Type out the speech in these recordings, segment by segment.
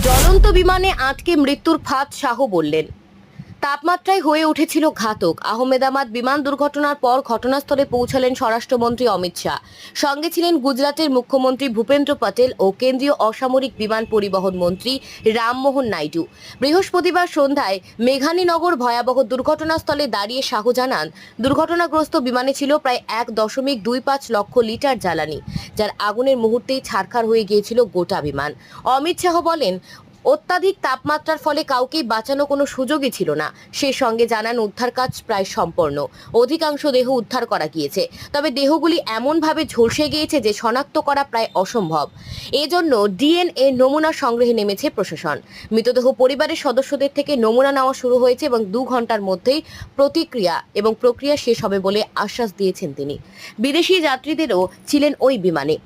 জ্বলন্ত বিমানে আটকে মৃত্যুর ফাঁদ শাহ বললেন। তাপমাত্রায় হয়ে উঠেছিল ঘাতক। আহমেদাবাদ বিমান দুর্ঘটনার পর ঘটনাস্থলে পৌঁছালেন স্বরাষ্ট্রমন্ত্রী অমিত শাহ। সঙ্গে ছিলেন গুজরাটের মুখ্যমন্ত্রী ভূপেন্দ্র পটেল ও কেন্দ্রীয় অসামরিক বিমান পরিবহন মন্ত্রী রামমোহন নাইডু। বৃহস্পতিবার সন্ধ্যায় মেঘানীনগর ভয়াবহ দুর্ঘটনাস্থলে দাঁড়িয়ে শাহ জানান, দুর্ঘটনাগ্রস্ত বিমানে ছিল প্রায় এক দশমিক দুই পাঁচ লক্ষ লিটার জ্বালানি, যার আগুনের মুহূর্তেই ছারখার হয়ে গিয়েছিল গোটা বিমান। অমিত শাহ বলেন অত্যাধিক তাপমাত্রার ফলে কাউকেই বাঁচানো কোনো সুযোগই ছিল না। সে সঙ্গে জানান, উদ্ধার কাজ প্রায় সম্পন্ন। অধিকাংশ দেহ উদ্ধার করা গিয়েছে। তবে দেহগুলি এমনভাবে ঝলসে গিয়েছে যে শনাক্ত করা প্রায় অসম্ভব। এজন্য ডিএনএ নমুনা সংগ্রহে নেমেছে প্রশাসন। মৃতদেহ পরিবারের সদস্যদের থেকে নমুনা নেওয়া শুরু হয়েছে এবং দু ঘণ্টার মধ্যেই প্রতিক্রিয়া এবং প্রক্রিয়া শেষ হবে বলে আশ্বাস দিয়েছেন তিনি। বিদেশি যাত্রীদেরও ছিলেন ওই বিমানে।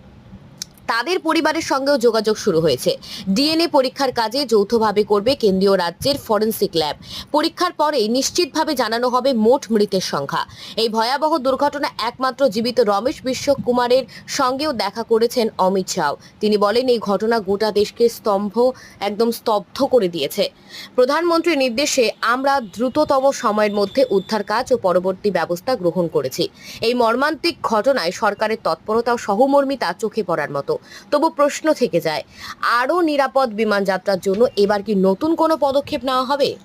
তাদের পরিবারের সঙ্গেও যোগাযোগ শুরু হয়েছে। ডিএনএ পরীক্ষার কাজে যৌথভাবে করবে কেন্দ্রীয় রাজ্যের ফরেন্সিক ল্যাব। পরীক্ষার পরেই নিশ্চিতভাবে জানানো হবে মোট মৃতের সংখ্যা। এই ভয়াবহ দুর্ঘটনা একমাত্র জীবিত রমেশ বিশ্বকুমারের সঙ্গেও দেখা করেছেন অমিত শাহ। তিনি বলেন, এই ঘটনা গোটা দেশকে স্তম্ভ, একদম স্তব্ধ করে দিয়েছে। প্রধানমন্ত্রীর নির্দেশে আমরা দ্রুততম সময়ের মধ্যে উদ্ধার কাজ ও পরবর্তী ব্যবস্থা গ্রহণ করেছি। এই মর্মান্তিক ঘটনায় সরকারের তৎপরতা ও সহমর্মিতা চোখে পড়ার মতো। তবু প্রশ্ন থেকে যায়, আরও নিরাপদ বিমান যাত্রার জন্য এবার কি নতুন কোনো পদক্ষেপ নেওয়া হবে?